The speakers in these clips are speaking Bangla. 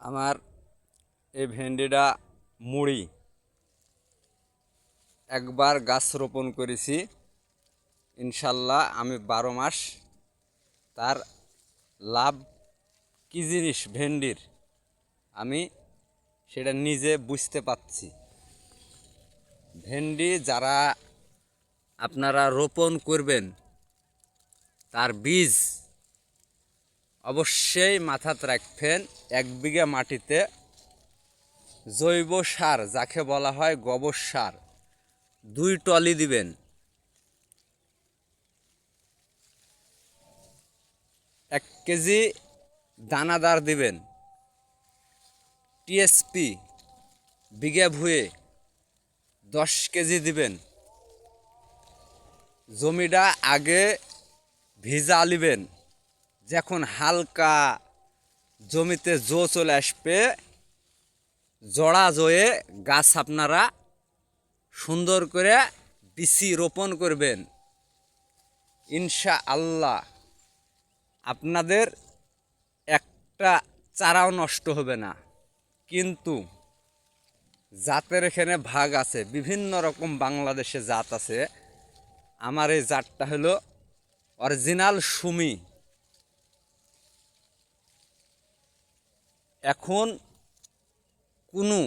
আমার এই ভেন্ডিটা মুড়ি একবার গাছ রোপণ করেছি, ইনশাল্লাহ আমি বারো মাস তার লাভ কী জিনিস ভেন্ডির আমি সেটা নিজে বুঝতে পারছি। ভেন্ডি যারা আপনারা রোপণ করবেন, তার বীজ অবশ্যই মাথাত রাখবেন, এক বিঘা মাটিতে জৈব সার, যাকে বলা হয় গোবর সার, দুই টলি দিবেন। এক কেজি দানাদার দিবেন। টিএসপি, বিঘা ভুয়ে দশ কেজি দিবেন। জমিটা আগে ভিজা আলিবেন। যখন হালকা জমিতে জো চলে আসবে, জড়া জয়ে গাছ আপনারা সুন্দর করে বিচি রোপণ করবেন। ইনশা আল্লাহ আপনাদের একটা চারাও নষ্ট হবে না। কিন্তু জাতের এখানে ভাগ আছে, বিভিন্ন রকম বাংলাদেশে জাত আছে। আমার এই জাতটা হলো অরিজিনাল সুমি। এখন কোনো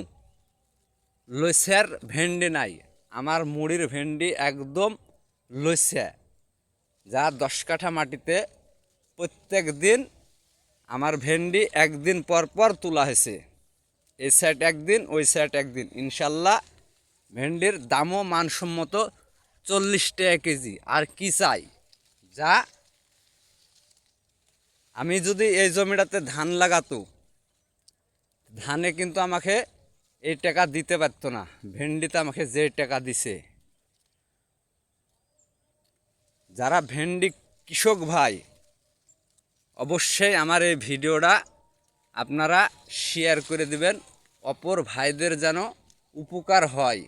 লইসের ভেন্ডি নাই। আমার মুড়ির ভেন্ডি একদম লইসে। যা দশ কাঠা মাটিতে প্রত্যেক দিন আমার ভেন্ডি একদিন পর পর তোলা হয়েছে। এই সাইড একদিন, ওই সাইড একদিন। ইনশাল্লাহ ভেন্ডির দামও মানসম্মত চল্লিশ টাকা কেজি। আর কি চাই? যা আমি যদি এই জমিটাতে ধান লাগাতো ধানে কিন্তু আমাকে এই টাকা দিতে পারত না। ভেন্ডিতে আমাকে যে টাকা দিছে। যারা ভেন্ডি কৃষক ভাই, অবশ্যই আমার এই ভিডিওটা আপনারা শেয়ার করে দিবেন। অপর ভাইদের যেন উপকার হয়।